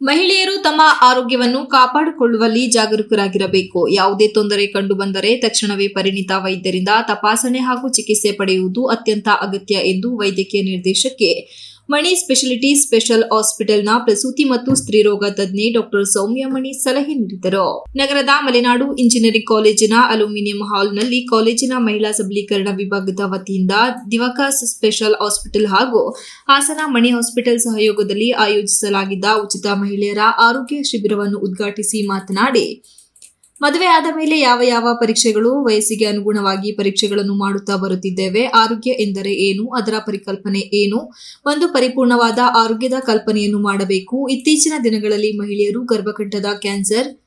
ಮಹಿಳೆಯರು ತಮ್ಮ ಆರೋಗ್ಯವನ್ನು ಕಾಪಾಡಿಕೊಳ್ಳುವಲ್ಲಿ ಜಾಗರೂಕರಾಗಿರಬೇಕು. ಯಾವುದೇ ತೊಂದರೆ ಕಂಡುಬಂದರೆ ತಕ್ಷಣವೇ ಪರಿಣಿತ ವೈದ್ಯರಿಂದ ತಪಾಸಣೆ ಹಾಗೂ ಚಿಕಿತ್ಸೆ ಪಡೆಯುವುದು ಅತ್ಯಂತ ಅಗತ್ಯ ಎಂದು ವೈದ್ಯಕೀಯ ನಿರ್ದೇಶಕಿ ಮಣಿ ಸ್ಪೆಷಾಲಿಟಿ ಸ್ಪೆಷಲ್ ಹಾಸ್ಪಿಟಲ್ನ ಪ್ರಸೂತಿ ಮತ್ತು ಸ್ತ್ರೀರೋಗ ತಜ್ಞೆ ಡಾಕ್ಟರ್ ಸೌಮ್ಯ ಮಣಿ ಸಲಹೆ ನೀಡಿದರು. ನಗರದ ಮಲೆನಾಡು ಇಂಜಿನಿಯರಿಂಗ್ ಕಾಲೇಜಿನ ಅಲ್ಯೂಮಿನಿಯಂ ಹಾಲ್ನಲ್ಲಿ ಕಾಲೇಜಿನ ಮಹಿಳಾ ಸಬಲೀಕರಣ ವಿಭಾಗದ ವತಿಯಿಂದ ದಿವಕಾಸ್ ಸ್ಪೆಷಲ್ ಹಾಸ್ಪಿಟಲ್ ಹಾಗೂ ಹಾಸನ ಮಣಿ ಹಾಸ್ಪಿಟಲ್ ಸಹಯೋಗದಲ್ಲಿ ಆಯೋಜಿಸಲಾಗಿದ್ದ ಉಚಿತ ಮಹಿಳೆಯರ ಆರೋಗ್ಯ ಶಿಬಿರವನ್ನು ಉದ್ಘಾಟಿಸಿ ಮಾತನಾಡಿ ಮದುವೆ ಆದ ಮೇಲೆ ಯಾವ ಯಾವ ಪರೀಕ್ಷೆಗಳು ವಯಸ್ಸಿಗೆ ಅನುಗುಣವಾಗಿ ಪರೀಕ್ಷೆಗಳನ್ನು ಮಾಡುತ್ತಾ ಬರುತ್ತಿದ್ದೇವೆ? ಆರೋಗ್ಯ ಎಂದರೆ ಏನು? ಅದರ ಪರಿಕಲ್ಪನೆ ಏನು? ಒಂದು ಪರಿಪೂರ್ಣವಾದ ಆರೋಗ್ಯದ ಕಲ್ಪನೆಯನ್ನು ಮಾಡಬೇಕು. ಇತ್ತೀಚಿನ ದಿನಗಳಲ್ಲಿ ಮಹಿಳೆಯರು ಗರ್ಭಕಂಠದ ಕ್ಯಾನ್ಸರ್,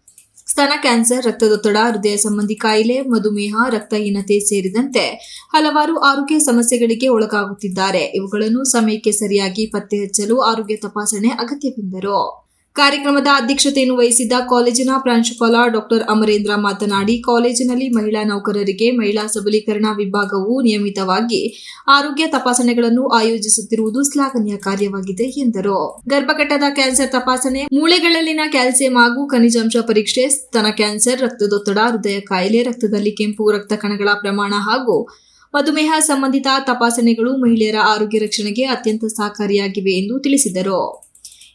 ಸ್ತನ ಕ್ಯಾನ್ಸರ್, ರಕ್ತದೊತ್ತಡ, ಹೃದಯ ಸಂಬಂಧಿ ಕಾಯಿಲೆ, ಮಧುಮೇಹ, ರಕ್ತಹೀನತೆ ಸೇರಿದಂತೆ ಹಲವಾರು ಆರೋಗ್ಯ ಸಮಸ್ಯೆಗಳಿಗೆ ಒಳಗಾಗುತ್ತಿದ್ದಾರೆ. ಇವುಗಳನ್ನು ಸಮಯಕ್ಕೆ ಸರಿಯಾಗಿ ಪತ್ತೆ ಹಚ್ಚಲು ಆರೋಗ್ಯ ತಪಾಸಣೆ ಅಗತ್ಯವೆಂದರು. ಕಾರ್ಯಕ್ರಮದ ಅಧ್ಯಕ್ಷತೆಯನ್ನು ವಹಿಸಿದ್ದ ಕಾಲೇಜಿನ ಪ್ರಾಂಶುಪಾಲ ಡಾಕ್ಟರ್ ಅಮರೇಂದ್ರ ಮಾತನಾಡಿ, ಕಾಲೇಜಿನಲ್ಲಿ ಮಹಿಳಾ ನೌಕರರಿಗೆ ಮಹಿಳಾ ಸಬಲೀಕರಣ ವಿಭಾಗವು ನಿಯಮಿತವಾಗಿ ಆರೋಗ್ಯ ತಪಾಸಣೆಗಳನ್ನು ಆಯೋಜಿಸುತ್ತಿರುವುದು ಶ್ಲಾಘನೀಯ ಕಾರ್ಯವಾಗಿದೆ ಎಂದರು. ಗರ್ಭಕಟ್ಟದ ಕ್ಯಾನ್ಸರ್ ತಪಾಸಣೆ, ಮೂಳೆಗಳಲ್ಲಿನ ಕ್ಯಾಲ್ಸಿಯಂ ಹಾಗೂ ಖನಿಜಾಂಶ ಪರೀಕ್ಷೆ, ಸ್ತನ ಕ್ಯಾನ್ಸರ್, ರಕ್ತದೊತ್ತಡ, ಹೃದಯ ಕಾಯಿಲೆ, ರಕ್ತದಲ್ಲಿ ಕೆಂಪು ರಕ್ತ ಕಣಗಳ ಪ್ರಮಾಣ ಹಾಗೂ ಮಧುಮೇಹ ಸಂಬಂಧಿತ ತಪಾಸಣೆಗಳು ಮಹಿಳೆಯರ ಆರೋಗ್ಯ ರಕ್ಷಣೆಗೆ ಅತ್ಯಂತ ಸಹಕಾರಿಯಾಗಿವೆ ಎಂದು ತಿಳಿಸಿದರು.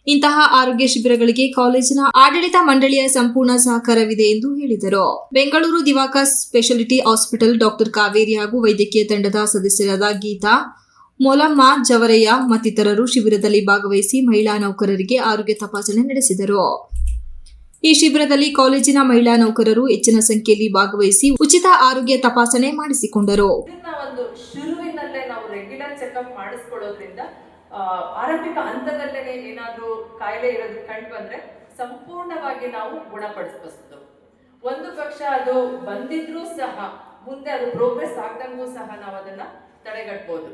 ಇಂತಹ ಆರೋಗ್ಯ ಶಿಬಿರಗಳಿಗೆ ಕಾಲೇಜಿನ ಆಡಳಿತ ಮಂಡಳಿಯ ಸಂಪೂರ್ಣ ಸಹಕಾರವಿದೆ ಎಂದು ಹೇಳಿದರು. Bengaluru Diwakar specialty hospital doctor Kaveri ಹಾಗೂ ವೈದ್ಯಕೀಯ ತಂಡದ ಸದಸ್ಯರಾದ ಗೀತಾ, ಮೊಲಮ್ಮ ಜವರಯ್ಯ ಮತ್ತಿತರರು ಶಿಬಿರದಲ್ಲಿ ಭಾಗವಹಿಸಿ ಮಹಿಳಾ ನೌಕರರಿಗೆ ಆರೋಗ್ಯ ತಪಾಸಣೆ ನಡೆಸಿದರು. ಈ ಶಿಬಿರದಲ್ಲಿ ಕಾಲೇಜಿನ ಮಹಿಳಾ ನೌಕರರು ಹೆಚ್ಚಿನ ಸಂಖ್ಯೆಯಲ್ಲಿ ಭಾಗವಹಿಸಿ ಉಚಿತ ಆರೋಗ್ಯ ತಪಾಸಣೆ ಮಾಡಿಸಿಕೊಂಡರು. ಆರಂಭಿಕ ಹಂತದಲ್ಲೇ ಏನಾದರೂ ಕಾಯಿಲೆ ಇರೋದು ಕಂಡು ಬಂದ್ರೆ ಸಂಪೂರ್ಣವಾಗಿ ನಾವು ಗುಣಪಡಿಸಬಹುದು ಒಂದು ಪಕ್ಷ ಅದು ಬಂದಿದ್ರೂ ಸಹ, ಮುಂದೆ ಅದು ಪ್ರೋಗ್ರೆಸ್ ಆಗ್ದಂಗೂ ಸಹ ನಾವು ಅದನ್ನ ತಡೆಗಟ್ಬೋದು.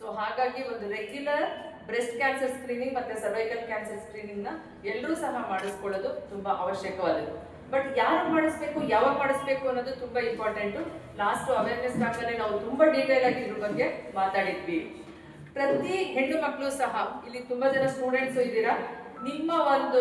ಸೊ ಹಾಗಾಗಿ ಒಂದು ರೆಗ್ಯುಲರ್ ಬ್ರೆಸ್ಟ್ ಕ್ಯಾನ್ಸರ್ ಸ್ಕ್ರೀನಿಂಗ್ ಮತ್ತೆ ಸರ್ವೈಕಲ್ ಕ್ಯಾನ್ಸರ್ ಸ್ಕ್ರೀನಿಂಗ್ನ ಎಲ್ಲರೂ ಸಹ ಮಾಡಿಸ್ಕೊಳ್ಳೋದು ತುಂಬಾ ಅವಶ್ಯಕವಾದದ್ದು. ಬಟ್ ಯಾರು ಮಾಡಿಸ್ಬೇಕು, ಯಾವಾಗ ಮಾಡಿಸ್ಬೇಕು ಅನ್ನೋದು ತುಂಬಾ ಇಂಪಾರ್ಟೆಂಟ್ ಲಾಸ್ಟ್ ಅವೇರ್ನೆಸ್ ಆಗ್ತಾನೆ ನಾವು ತುಂಬಾ ಡೀಟೇಲ್ ಆಗಿ ಇದ್ರ ಬಗ್ಗೆ ಮಾತಾಡಿದ್ವಿ. ಪ್ರತಿ ಹೆಣ್ಣು ಮಕ್ಕಳು ಸಹ, ಇಲ್ಲಿ ತುಂಬಾ ಜನ ಸ್ಟೂಡೆಂಟ್ಸ್ ಇದ್ದೀರಾ, ನಿಮ್ಮ ಒಂದು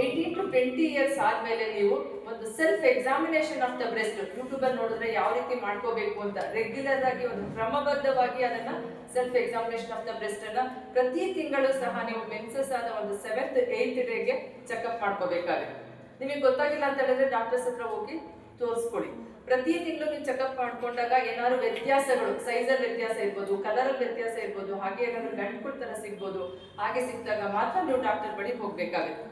ಏಯ್ಟೀನ್ ಟು ಟ್ವೆಂಟಿ ಇಯರ್ಸ್ ಆದ್ಮೇಲೆ ನೀವು ಒಂದು self examination of the breast YouTube ಅಲ್ಲಿ ನೋಡಿದ್ರೆ ಯಾವ ರೀತಿ ಮಾಡ್ಕೋಬೇಕು ಅಂತ ರೆಗ್ಯುಲರ್ ಆಗಿ ಒಂದು ಕ್ರಮಬದ್ಧವಾಗಿ ಅದನ್ನ self examination of the breast ಅನ್ನ ಪ್ರತಿ ತಿಂಗಳು ಸಹ ನೀವು ಮೆನ್ಸಸ್ ಆದ ಒಂದು ಸೆವೆಂತ್ ಏಯ್ತ್ ಡೇಗೆ ಚೆಕಪ್ ಮಾಡ್ಕೋಬೇಕಾಗುತ್ತೆ. ನಿಮಗೆ ಗೊತ್ತಾಗಿಲ್ಲ ಅಂತ ಹೇಳಿದ್ರೆ ಡಾಕ್ಟರ್ಸ್ ಹತ್ರ ಹೋಗಿ ತೋರಿಸ್ಕೊಳ್ಳಿ ಪ್ರತಿ ತಿಂಗಳು ನೀವು ಚೆಕಪ್ ಮಾಡ್ಕೊಂಡಾಗ ಏನಾದ್ರು ವ್ಯತ್ಯಾಸಗಳು ಸೈಜಲ್ಲಿ ವ್ಯತ್ಯಾಸ ಇರ್ಬೋದು ಕಲರಲ್ಲಿ ವ್ಯತ್ಯಾಸ ಇರ್ಬೋದು, ಹಾಗೆ ಏನಾದ್ರು ಗಂಟುಗಳ ತರ ಸಿಗ್ಬೋದು, ಹಾಗೆ ಸಿಕ್ಕಿದಾಗ ಮಾತ್ರ ನೀವು ಡಾಕ್ಟರ್ ಬಳಿ ಹೋಗ್ಬೇಕಾಗುತ್ತೆ.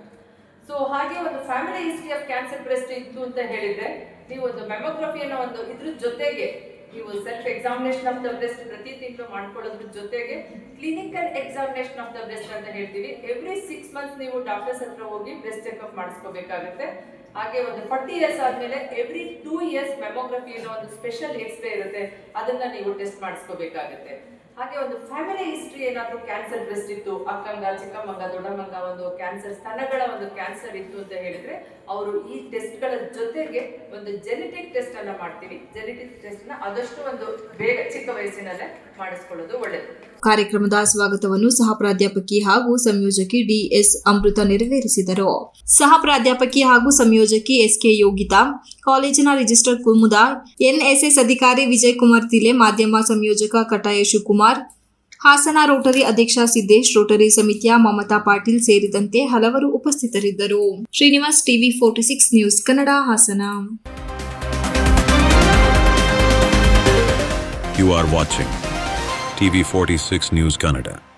ಸೊ ಹಾಗೆ ಒಂದು family history of cancer breast ಇತ್ತು ಅಂತ ಹೇಳಿದ್ರೆ, ನೀವು ಒಂದು ಮೆಮೊಗ್ರಫಿಯನ್ನ ಒಂದು ಇದ್ರ ಜೊತೆಗೆ ನೀವು self examination of the breast ಪ್ರತಿ ತಿಂಗಳು ಮಾಡ್ಕೊಳ್ಳೋದ್ರ ಜೊತೆಗೆ clinical examination of the breast ಅಂತ ಹೇಳ್ತೀವಿ. ಎವ್ರಿ ಸಿಕ್ಸ್ ಮಂತ್ಸ್ ನೀವು ಡಾಕ್ಟರ್ಸ್ ಹತ್ರ ಹೋಗಿ ಬ್ರೆಸ್ಟ್ ಚೆಕಪ್ ಮಾಡಿಸ್ಕೋಬೇಕಾಗುತ್ತೆ. ಹಾಗೆ ಒಂದು ಫಾರ್ಟಿ ಇಯರ್ಸ್ ಆದ್ಮೇಲೆ ಎವ್ರಿ ಟೂ ಇಯರ್ಸ್ ಮೆಮೋಗ್ರಫಿ ಅನ್ನೋ ಒಂದು ಸ್ಪೆಷಲ್ ಎಕ್ಸ್ರೇ ಇರುತ್ತೆ. ಅದನ್ನ ನೀವು ಟೆಸ್ಟ್ ಮಾಡಿಸ್ಕೋಬೇಕಾಗುತ್ತೆ. ಹಾಗೆ ಒಂದು ಫ್ಯಾಮಿಲಿ ಹಿಸ್ಟ್ರಿ ಏನಾದ್ರು ಕ್ಯಾನ್ಸರ್ ಬ್ರೆಸ್ಟ್ ಇತ್ತು, ಅಕ್ಕಂಗ, ಚಿಕ್ಕಮ್ಮಂಗ, ದೊಡ್ಡಮ್ಮಂಗ ಒಂದು ಕ್ಯಾನ್ಸರ್ ಸ್ತನಗಳ ಒಂದು ಕ್ಯಾನ್ಸರ್ ಇತ್ತು ಅಂತ ಹೇಳಿದ್ರೆ ಅವರು ಈ ಟೆಸ್ಟ್ಗಳ ಜೊತೆಗೆ ಒಂದು ಜೆನೆಟಿಕ್ ಟೆಸ್ಟ್ ಅನ್ನ ಮಾಡ್ತೀವಿ. ಜೆನೆಟಿಕ್ ಟೆಸ್ಟ್ನ ಆದಷ್ಟು ಒಂದು ಬೇಗ ಚಿಕ್ಕ ವಯಸ್ಸಿನಲ್ಲೇ ಮಾಡಿಸ್ಕೊಳ್ಳೋದು ಒಳ್ಳೆಯದು ಕಾರ್ಯಕ್ರಮದ ಸ್ವಾಗತವನ್ನು ಸಹ ಪ್ರಾಧ್ಯಾಪಕಿ ಹಾಗೂ ಸಂಯೋಜಕಿ ಡಿಎಸ್ ಅಮೃತ ನೆರವೇರಿಸಿದರು. ಸಹ ಪ್ರಾಧ್ಯಾಪಕಿ ಹಾಗೂ ಸಂಯೋಜಕಿ ಎಸ್ ಕೆ ಯೋಗಿತಾ, ಕಾಲೇಜಿನ ರಿಜಿಸ್ಟರ್ ಕುಮುದ, ಎನ್ಎಸ್ಎಸ್ ಅಧಿಕಾರಿ ವಿಜಯ್ ಕುಮಾರ್ ತಿಲೆ, ಮಾಧ್ಯಮ ಸಂಯೋಜಕ ಕಟಾಯ ಶಿವಕುಮಾರ್ ಹಾಸನ ರೋಟರಿ ಅಧ್ಯಕ್ಷ ಸಿದ್ದೇಶ್, ರೋಟರಿ ಸಮಿತಿಯ ಮಮತಾ ಪಾಟೀಲ್ ಸೇರಿದಂತೆ ಹಲವರು ಉಪಸ್ಥಿತರಿದ್ದರು. Srinivas TV forty six news Kannada, Hassan. You TV46 News Canada.